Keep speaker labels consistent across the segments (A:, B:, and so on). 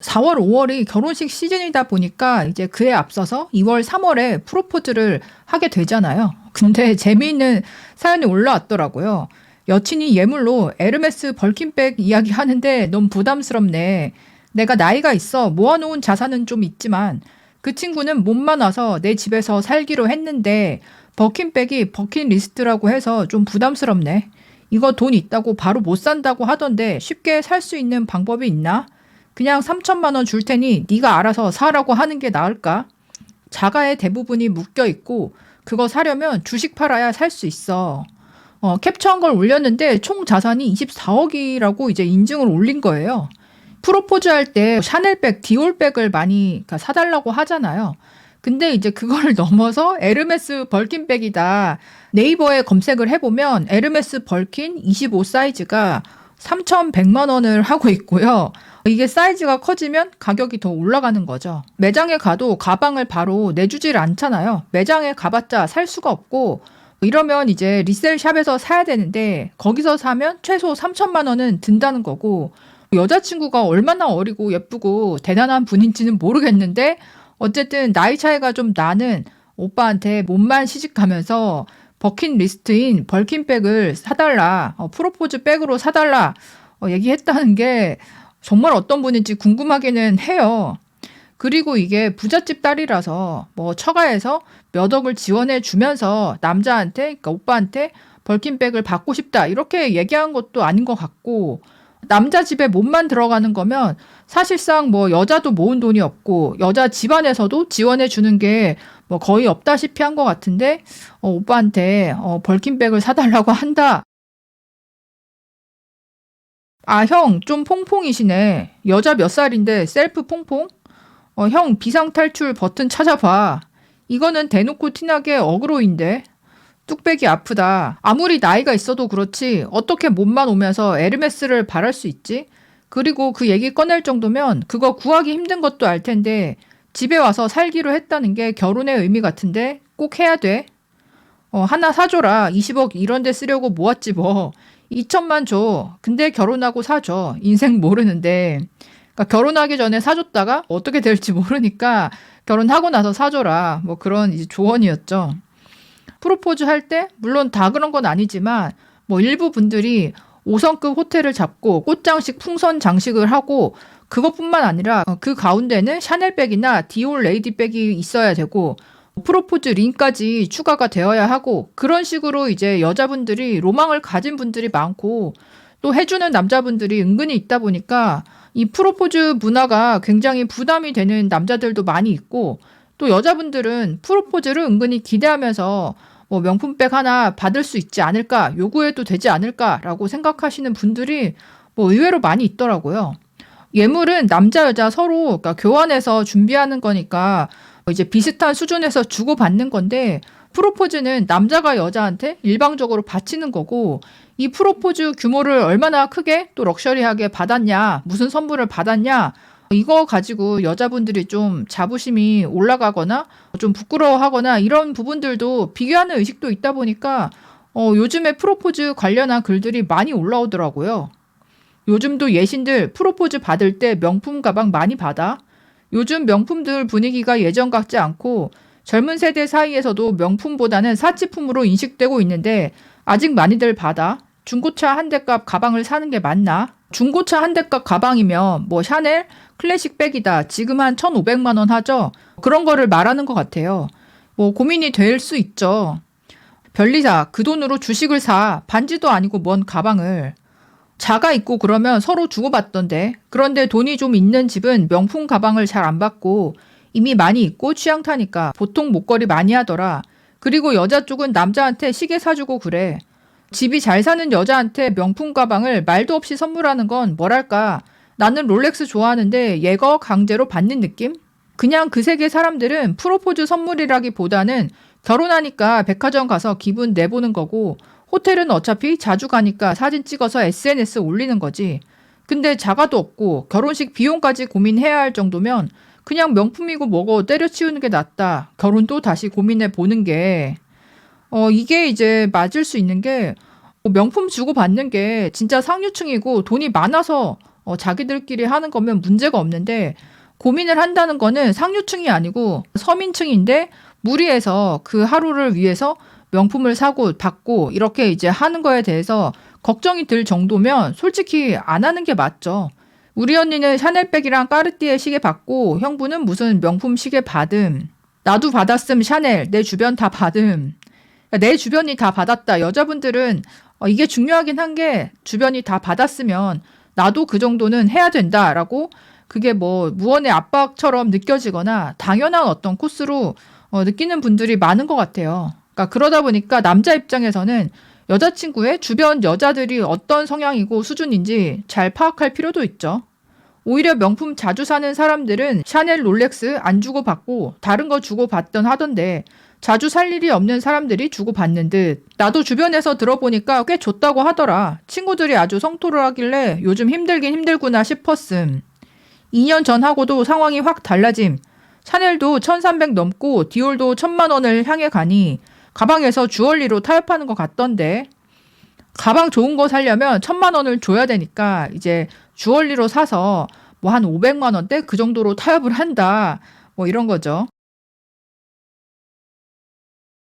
A: 4월, 5월이 결혼식 시즌이다 보니까 이제 그에 앞서서 2월, 3월에 프로포즈를 하게 되잖아요. 근데 재미있는 사연이 올라왔더라고요. 여친이 예물로 에르메스 벌킨백 이야기 하는데 너무 부담스럽네. 내가 나이가 있어 모아놓은 자산은 좀 있지만 그 친구는 몸만 와서 내 집에서 살기로 했는데 버킨백이 버킨리스트라고 해서 좀 부담스럽네. 이거 돈 있다고 바로 못 산다고 하던데 쉽게 살 수 있는 방법이 있나? 그냥 3천만 원 줄 테니 네가 알아서 사라고 하는 게 나을까? 자가의 대부분이 묶여 있고 그거 사려면 주식 팔아야 살 수 있어. 어, 캡처한 걸 올렸는데 총 자산이 24억이라고 이제 인증을 올린 거예요. 프로포즈 할 때 샤넬백, 디올백을 많이 그러니까 사달라고 하잖아요. 근데 이제 그걸 넘어서 에르메스 벌킨백이다. 네이버에 검색을 해보면 에르메스 벌킨 25 사이즈가 3,100만 원을 하고 있고요. 이게 사이즈가 커지면 가격이 더 올라가는 거죠. 매장에 가도 가방을 바로 내주질 않잖아요. 매장에 가봤자 살 수가 없고 이러면 이제 리셀샵에서 사야 되는데 거기서 사면 최소 3천만 원은 든다는 거고 여자친구가 얼마나 어리고 예쁘고 대단한 분인지는 모르겠는데 어쨌든 나이 차이가 좀 나는 오빠한테 몸만 시집가면서 버킨 리스트인 벌킨백을 사달라 어, 프로포즈 백으로 사달라 어, 얘기했다는 게 정말 어떤 분인지 궁금하기는 해요. 그리고 이게 부잣집 딸이라서 뭐 처가에서 몇 억을 지원해 주면서 남자한테 그러니까 오빠한테 벌킨백을 받고 싶다 이렇게 얘기한 것도 아닌 것 같고 남자 집에 몸만 들어가는 거면 사실상 뭐 여자도 모은 돈이 없고 여자 집안에서도 지원해 주는 게 뭐 거의 없다시피 한 것 같은데 어, 오빠한테 어, 벌킨백을 사달라고 한다. 아, 형, 좀 퐁퐁이시네. 여자 몇 살인데 셀프 퐁퐁? 어, 형, 비상탈출 버튼 찾아봐. 이거는 대놓고 티나게 어그로인데. 뚝배기 아프다. 아무리 나이가 있어도 그렇지. 어떻게 몸만 오면서 에르메스를 바랄 수 있지? 그리고 그 얘기 꺼낼 정도면 그거 구하기 힘든 것도 알 텐데 집에 와서 살기로 했다는 게 결혼의 의미 같은데 꼭 해야 돼. 어, 하나 사줘라. 20억 이런 데 쓰려고 모았지 뭐. 2천만 줘. 근데 결혼하고 사줘. 인생 모르는데. 그러니까 결혼하기 전에 사줬다가 어떻게 될지 모르니까 결혼하고 나서 사줘라. 뭐 그런 조언이었죠. 프로포즈 할 때 물론 다 그런 건 아니지만 뭐 일부 분들이 5성급 호텔을 잡고 꽃장식 풍선 장식을 하고 그것뿐만 아니라 그 가운데는 샤넬백이나 디올 레이디백이 있어야 되고 프로포즈 링까지 추가가 되어야 하고 그런 식으로 이제 여자분들이 로망을 가진 분들이 많고 또 해주는 남자분들이 은근히 있다 보니까 이 프로포즈 문화가 굉장히 부담이 되는 남자들도 많이 있고 또 여자분들은 프로포즈를 은근히 기대하면서 뭐 명품백 하나 받을 수 있지 않을까 요구해도 되지 않을까라고 생각하시는 분들이 뭐 의외로 많이 있더라고요. 예물은 남자 여자 서로 그러니까 교환해서 준비하는 거니까 이제 비슷한 수준에서 주고 받는 건데 프로포즈는 남자가 여자한테 일방적으로 바치는 거고 이 프로포즈 규모를 얼마나 크게 또 럭셔리하게 받았냐 무슨 선물을 받았냐 이거 가지고 여자분들이 좀 자부심이 올라가거나 좀 부끄러워하거나 이런 부분들도 비교하는 의식도 있다 보니까 어, 요즘에 프로포즈 관련한 글들이 많이 올라오더라고요. 요즘도 예신들 프로포즈 받을 때 명품 가방 많이 받아. 요즘 명품들 분위기가 예전 같지 않고 젊은 세대 사이에서도 명품보다는 사치품으로 인식되고 있는데 아직 많이들 받아. 중고차 한 대 값 가방을 사는 게 맞나? 중고차 한 대값 가방이면 뭐 샤넬 클래식 백이다. 지금 한 1,500만 원 하죠. 그런 거를 말하는 것 같아요. 뭐 고민이 될 수 있죠. 변리사 그 돈으로 주식을 사. 반지도 아니고 뭔 가방을. 자가 있고 그러면 서로 주고받던데. 그런데 돈이 좀 있는 집은 명품 가방을 잘 안 받고 이미 많이 있고 취향 타니까 보통 목걸이 많이 하더라. 그리고 여자 쪽은 남자한테 시계 사주고 그래. 집이 잘 사는 여자한테 명품 가방을 말도 없이 선물하는 건 뭐랄까. 나는 롤렉스 좋아하는데 얘거 강제로 받는 느낌? 그냥 그 세계 사람들은 프로포즈 선물이라기보다는 결혼하니까 백화점 가서 기분 내보는 거고 호텔은 어차피 자주 가니까 사진 찍어서 SNS 올리는 거지. 근데 자가도 없고 결혼식 비용까지 고민해야 할 정도면 그냥 명품이고 뭐고 때려치우는 게 낫다. 결혼도 다시 고민해 보는 게. 어, 이게 이제 맞을 수 있는 게뭐 명품 주고 받는 게 진짜 상류층이고 돈이 많아서 어, 자기들끼리 하는 거면 문제가 없는데 고민을 한다는 거는 상류층이 아니고 서민층인데 무리해서 그 하루를 위해서 명품을 사고 받고 이렇게 이제 하는 거에 대해서 걱정이 들 정도면 솔직히 안 하는 게 맞죠. 우리 언니는 샤넬백이랑 까르띠에 시계 받고 형부는 무슨 명품 시계 받음. 나도 받았음 샤넬 내 주변 다 받음. 그러니까 내 주변이 다 받았다. 여자분들은 어, 이게 중요하긴 한 게 주변이 다 받았으면 나도 그 정도는 해야 된다라고 그게 뭐 무언의 압박처럼 느껴지거나 당연한 어떤 코스로 어, 느끼는 분들이 많은 것 같아요. 그러니까 그러다 보니까 남자 입장에서는 여자친구의 주변 여자들이 어떤 성향이고 수준인지 잘 파악할 필요도 있죠. 오히려 명품 자주 사는 사람들은 샤넬 롤렉스 안 주고 받고 다른 거 주고 받던 하던데 자주 살 일이 없는 사람들이 주고 받는 듯 나도 주변에서 들어보니까 꽤 좋다고 하더라. 친구들이 아주 성토를 하길래 요즘 힘들긴 힘들구나 싶었음. 2년 전하고도 상황이 확 달라짐. 샤넬도 1300 넘고 디올도 1000만 원을 향해 가니 가방에서 주얼리로 타협하는 것 같던데. 가방 좋은 거 사려면 1000만 원을 줘야 되니까 이제 주얼리로 사서 뭐 한 500만 원대 그 정도로 타협을 한다. 뭐 이런 거죠.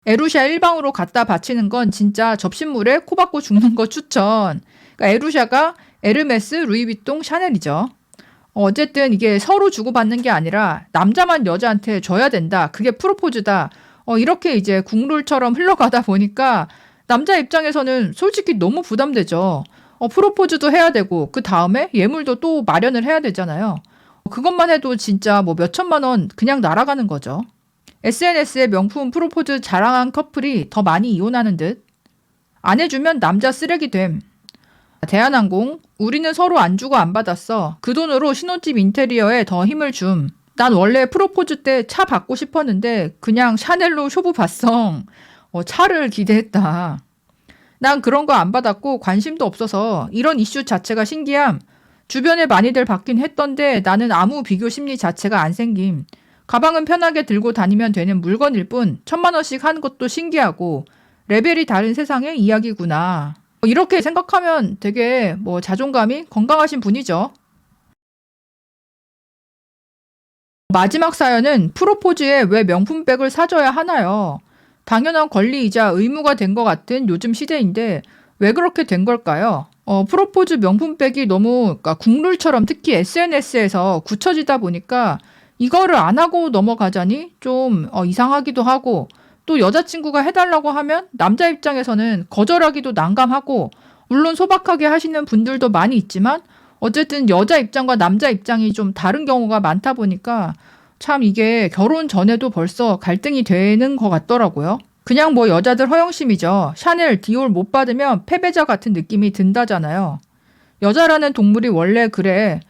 A: 에루샤 일방으로 갖다 바치는 건 진짜 접신물에 코 박고 죽는 거 추천. 그러니까 에루샤가 에르메스, 루이비통, 샤넬이죠. 어쨌든 이게 서로 주고받는 게 아니라 남자만 여자한테 줘야 된다. 그게 프로포즈다. 어, 이렇게 이제 국룰처럼 흘러가다 보니까 남자 입장에서는 솔직히 너무 부담되죠. 어, 프로포즈도 해야 되고 그 다음에 예물도 또 마련을 해야 되잖아요. 그것만 해도 진짜 뭐 몇천만 원 그냥 날아가는 거죠. SNS에 명품 프로포즈 자랑한 커플이 더 많이 이혼하는 듯. 안 해주면 남자 쓰레기 됨. 대한항공, 우리는 서로 안 주고 안 받았어. 그 돈으로 신혼집 인테리어에 더 힘을 줌. 난 원래 프로포즈 때 차 받고 싶었는데 그냥 샤넬로 쇼부 발성. 어, 차를 기대했다. 난 그런 거 안 받았고 관심도 없어서 이런 이슈 자체가 신기함. 주변에 많이들 받긴 했던데 나는 아무 비교 심리 자체가 안 생김. 가방은 편하게 들고 다니면 되는 물건일 뿐 천만 원씩 하는 것도 신기하고 레벨이 다른 세상의 이야기구나. 이렇게 생각하면 되게 뭐 자존감이 건강하신 분이죠. 마지막 사연은 프로포즈에 왜 명품백을 사줘야 하나요? 당연한 권리이자 의무가 된 것 같은 요즘 시대인데 왜 그렇게 된 걸까요? 어, 프로포즈 명품백이 너무 그러니까 국룰처럼 특히 SNS에서 굳혀지다 보니까 이거를 안 하고 넘어가자니 좀 어, 이상하기도 하고 또 여자친구가 해달라고 하면 남자 입장에서는 거절하기도 난감하고 물론 소박하게 하시는 분들도 많이 있지만 어쨌든 여자 입장과 남자 입장이 좀 다른 경우가 많다 보니까 참 이게 결혼 전에도 벌써 갈등이 되는 것 같더라고요. 그냥 뭐 여자들 허영심이죠. 샤넬, 디올 못 받으면 패배자 같은 느낌이 든다잖아요. 여자라는 동물이 원래 그래.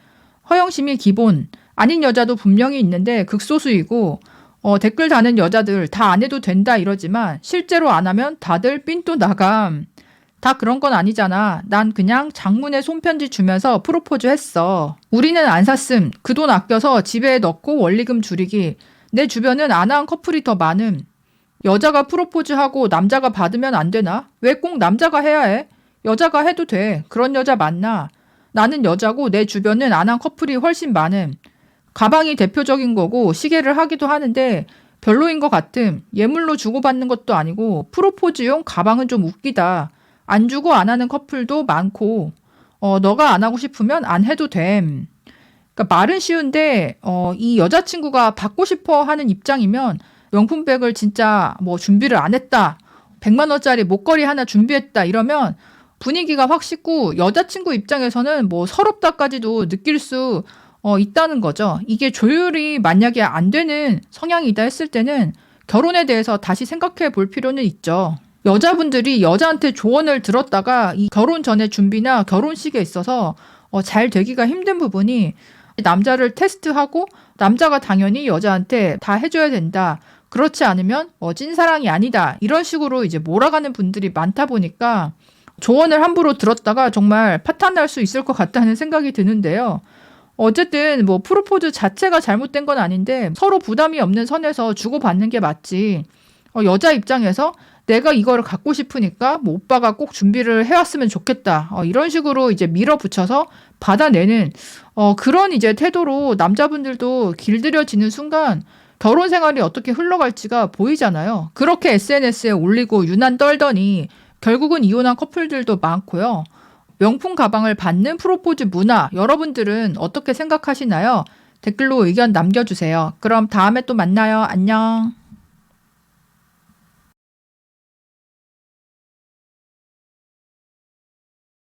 A: 허영심이 기본. 아닌 여자도 분명히 있는데 극소수이고 어, 댓글 다는 여자들 다 안 해도 된다 이러지만 실제로 안 하면 다들 삔또 나감. 다 그런 건 아니잖아. 난 그냥 장문에 손편지 주면서 프로포즈 했어. 우리는 안 샀음. 그 돈 아껴서 집에 넣고 원리금 줄이기. 내 주변은 안 한 커플이 더 많음. 여자가 프로포즈하고 남자가 받으면 안 되나? 왜 꼭 남자가 해야 해? 여자가 해도 돼. 그런 여자 많나? 나는 여자고 내 주변은 안 한 커플이 훨씬 많음. 가방이 대표적인 거고 시계를 하기도 하는데 별로인 것 같음. 예물로 주고받는 것도 아니고 프로포즈용 가방은 좀 웃기다. 안 주고 안 하는 커플도 많고 어, 너가 안 하고 싶으면 안 해도 됨. 그러니까 말은 쉬운데 어, 이 여자친구가 받고 싶어 하는 입장이면 명품백을 진짜 뭐 준비를 안 했다. 100만 원짜리 목걸이 하나 준비했다 이러면 분위기가 확 식고 여자친구 입장에서는 뭐 서럽다까지도 느낄 수 어, 있다는 거죠. 이게 조율이 만약에 안 되는 성향이다 했을 때는 결혼에 대해서 다시 생각해 볼 필요는 있죠. 여자분들이 여자한테 조언을 들었다가 이 결혼 전에 준비나 결혼식에 있어서 어, 잘 되기가 힘든 부분이 남자를 테스트하고 남자가 당연히 여자한테 다 해줘야 된다. 그렇지 않으면 어, 찐사랑이 아니다. 이런 식으로 이제 몰아가는 분들이 많다 보니까 조언을 함부로 들었다가 정말 파탄 날 수 있을 것 같다는 생각이 드는데요. 어쨌든 뭐 프로포즈 자체가 잘못된 건 아닌데 서로 부담이 없는 선에서 주고받는 게 맞지. 어, 여자 입장에서 내가 이거를 갖고 싶으니까 뭐 오빠가 꼭 준비를 해왔으면 좋겠다. 어, 이런 식으로 이제 밀어붙여서 받아내는 어, 그런 이제 태도로 남자분들도 길들여지는 순간 결혼 생활이 어떻게 흘러갈지가 보이잖아요. 그렇게 SNS에 올리고 유난 떨더니 결국은 이혼한 커플들도 많고요. 명품 가방을 받는 프로포즈 문화 여러분들은 어떻게 생각하시나요? 댓글로 의견 남겨주세요. 그럼 다음에 또 만나요. 안녕.